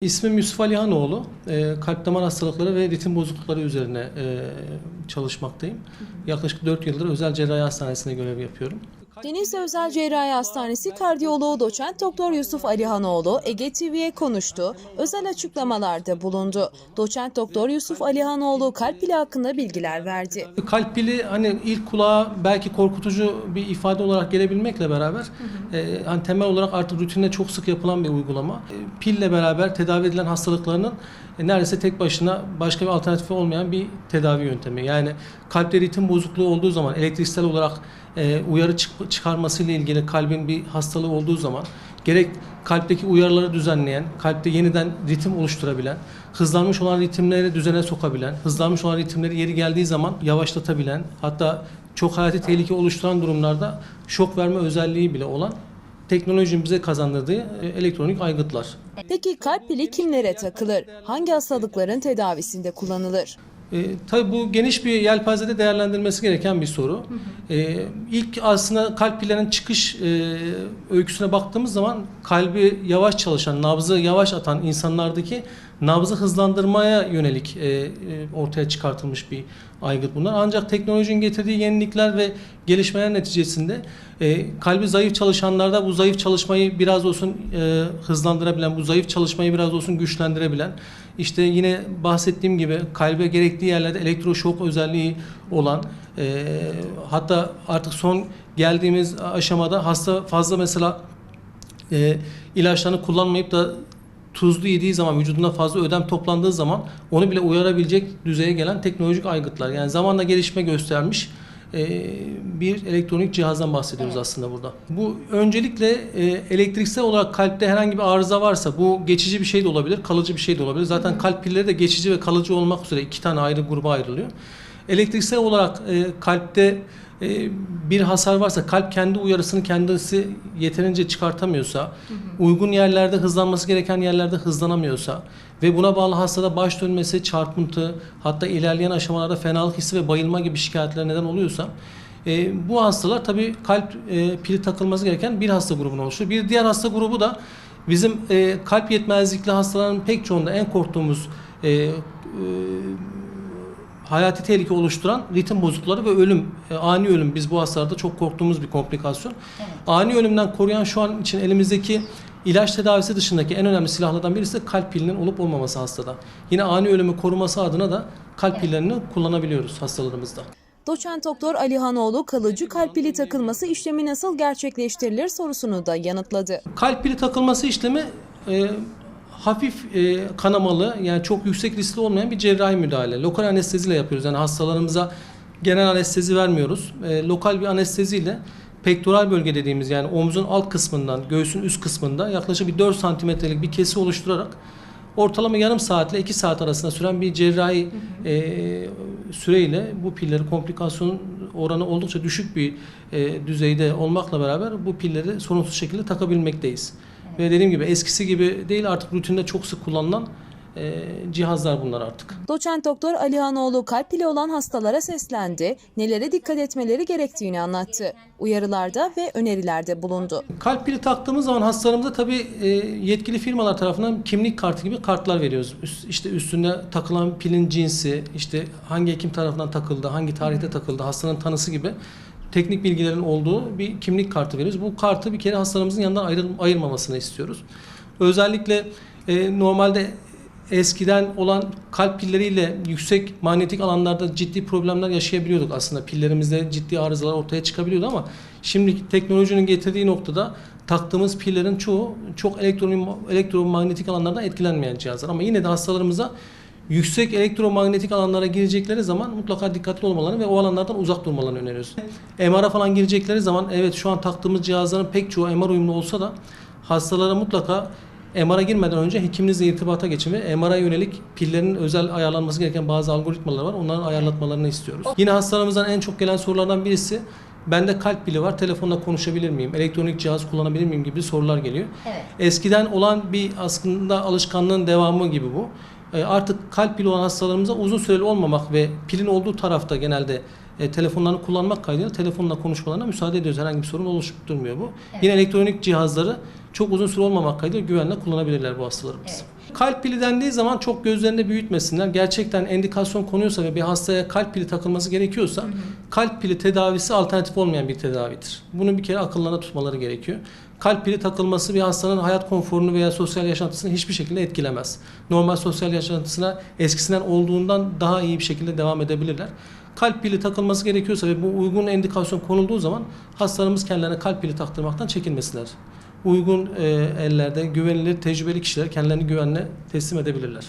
İsmim Yusuf Alihanoğlu. E, kalp damar hastalıkları ve ritim bozuklukları üzerine e, çalışmaktayım. Yaklaşık 4 yıldır özel cerrahi hastanesinde görev yapıyorum. Denizli Özel Cerrahi Hastanesi kardiyoloğu doçent doktor Yusuf Alihanoğlu Ege TV'ye konuştu, özel açıklamalarda bulundu. Doçent doktor Yusuf Alihanoğlu kalp pili hakkında bilgiler verdi. Kalp pili hani ilk kulağa belki korkutucu bir ifade olarak gelebilmekle beraber e, hani temel olarak artık rutinde çok sık yapılan bir uygulama. E, pille beraber tedavi edilen hastalıklarının e, neredeyse tek başına başka bir alternatifi olmayan bir tedavi yöntemi. Yani kalpte ritim bozukluğu olduğu zaman elektriksel olarak e, uyarı çık- çıkarmasıyla ilgili kalbin bir hastalığı olduğu zaman gerek kalpteki uyarıları düzenleyen, kalpte yeniden ritim oluşturabilen, hızlanmış olan ritimleri düzene sokabilen, hızlanmış olan ritimleri yeri geldiği zaman yavaşlatabilen, hatta çok hayati tehlike oluşturan durumlarda şok verme özelliği bile olan teknolojinin bize kazandırdığı e, elektronik aygıtlar. Peki kalp pili kimlere takılır? Hangi hastalıkların tedavisinde kullanılır? E, tabii bu geniş bir yelpazede değerlendirilmesi gereken bir soru. E, ilk aslında kalp pillerinin çıkış e, öyküsüne baktığımız zaman kalbi yavaş çalışan, nabzı yavaş atan insanlardaki nabzı hızlandırmaya yönelik e, e, ortaya çıkartılmış bir aygıt bunlar. Ancak teknolojinin getirdiği yenilikler ve gelişmeler neticesinde e, kalbi zayıf çalışanlarda bu zayıf çalışmayı biraz olsun e, hızlandırabilen, bu zayıf çalışmayı biraz olsun güçlendirebilen, işte yine bahsettiğim gibi kalbe gerektiği yerlerde elektroşok özelliği olan, e, hatta artık son geldiğimiz aşamada hasta fazla mesela e, ilaçlarını kullanmayıp da tuzlu yediği zaman vücudunda fazla ödem toplandığı zaman onu bile uyarabilecek düzeye gelen teknolojik aygıtlar. Yani zamanla gelişme göstermiş e, bir elektronik cihazdan bahsediyoruz aslında burada. Bu öncelikle e, elektriksel olarak kalpte herhangi bir arıza varsa bu geçici bir şey de olabilir, kalıcı bir şey de olabilir. Zaten kalp pilleri de geçici ve kalıcı olmak üzere iki tane ayrı gruba ayrılıyor. Elektriksel olarak e, kalpte e, bir hasar varsa kalp kendi uyarısını kendisi yeterince çıkartamıyorsa, uygun yerlerde hızlanması gereken yerlerde hızlanamıyorsa ve buna bağlı hastada baş dönmesi, çarpıntı, hatta ilerleyen aşamalarda fenalık hissi ve bayılma gibi şikayetler neden oluyorsa e, bu hastalar tabii kalp e, pili takılması gereken bir hasta grubunu oluşturuyor. Bir diğer hasta grubu da bizim e, kalp yetmezlikli hastaların pek çoğunda en korktuğumuz e, e, hayati tehlike oluşturan ritim bozuklukları ve ölüm, e, ani ölüm biz bu hastalarda çok korktuğumuz bir komplikasyon. Ani ölümden koruyan şu an için elimizdeki ilaç tedavisi dışındaki en önemli silahlardan birisi de kalp pilinin olup olmaması hastada. Yine ani ölümü koruması adına da kalp pillerini kullanabiliyoruz hastalarımızda. Doçent doktor Alihanoğlu kalıcı kalp pili takılması işlemi nasıl gerçekleştirilir sorusunu da yanıtladı. Kalp pili takılması işlemi e, hafif e, kanamalı yani çok yüksek riskli olmayan bir cerrahi müdahale. Lokal anesteziyle yapıyoruz. Yani hastalarımıza genel anestezi vermiyoruz. E, lokal bir anesteziyle pektoral bölge dediğimiz yani omzun alt kısmından göğsün üst kısmında yaklaşık bir 4 santimetrelik bir kesi oluşturarak ortalama yarım saatle 2 saat arasında süren bir cerrahi e, süreyle bu pilleri komplikasyon oranı oldukça düşük bir e, düzeyde olmakla beraber bu pilleri sorunsuz şekilde takabilmekteyiz. Ve dediğim gibi eskisi gibi değil artık rutinde çok sık kullanılan e, cihazlar bunlar artık. Doçent doktor Alihanoğlu kalp pili olan hastalara seslendi, nelere dikkat etmeleri gerektiğini anlattı. Uyarılarda ve önerilerde bulundu. Kalp pili taktığımız zaman hastalarımıza tabii e, yetkili firmalar tarafından kimlik kartı gibi kartlar veriyoruz. Üst, işte üstünde takılan pilin cinsi, işte hangi hekim tarafından takıldı, hangi tarihte takıldı, hastanın tanısı gibi teknik bilgilerin olduğu bir kimlik kartı veriyoruz. Bu kartı bir kere hastalarımızın yanından ayrıl, ayırmamasını istiyoruz. Özellikle e, normalde eskiden olan kalp pilleriyle yüksek manyetik alanlarda ciddi problemler yaşayabiliyorduk aslında. Pillerimizde ciddi arızalar ortaya çıkabiliyordu ama şimdi teknolojinin getirdiği noktada taktığımız pillerin çoğu çok elektromanyetik alanlardan etkilenmeyen cihazlar. Ama yine de hastalarımıza yüksek elektromanyetik alanlara girecekleri zaman mutlaka dikkatli olmalarını ve o alanlardan uzak durmalarını öneriyoruz. MR'a falan girecekleri zaman evet şu an taktığımız cihazların pek çoğu MR uyumlu olsa da hastalara mutlaka MR'a girmeden önce hekiminizle irtibata geçin ve MR'a yönelik pillerin özel ayarlanması gereken bazı algoritmalar var. Onların ayarlatmalarını istiyoruz. Yine hastalarımızdan en çok gelen sorulardan birisi bende kalp pili var, telefonla konuşabilir miyim, elektronik cihaz kullanabilir miyim gibi sorular geliyor. Evet. Eskiden olan bir aslında alışkanlığın devamı gibi bu. E, Artık kalp pili olan hastalarımıza uzun süreli olmamak ve pilin olduğu tarafta genelde e, telefonlarını kullanmak kaydıyla telefonla konuşmalarına müsaade ediyoruz. Herhangi bir sorun oluşturmuyor bu. Yine elektronik cihazları çok uzun süre olmamak kaydıyla güvenle kullanabilirler bu hastalarımız. kalp pili dendiği zaman çok gözlerinde büyütmesinler. Gerçekten endikasyon konuyorsa ve bir hastaya kalp pili takılması gerekiyorsa kalp pili tedavisi alternatif olmayan bir tedavidir. Bunu bir kere akıllarına tutmaları gerekiyor. Kalp pili takılması bir hastanın hayat konforunu veya sosyal yaşantısını hiçbir şekilde etkilemez. Normal sosyal yaşantısına eskisinden olduğundan daha iyi bir şekilde devam edebilirler. Kalp pili takılması gerekiyorsa ve bu uygun endikasyon konulduğu zaman hastalarımız kendilerine kalp pili taktırmaktan çekinmesinler. Uygun e, ellerde güvenilir, tecrübeli kişiler kendilerini güvenle teslim edebilirler.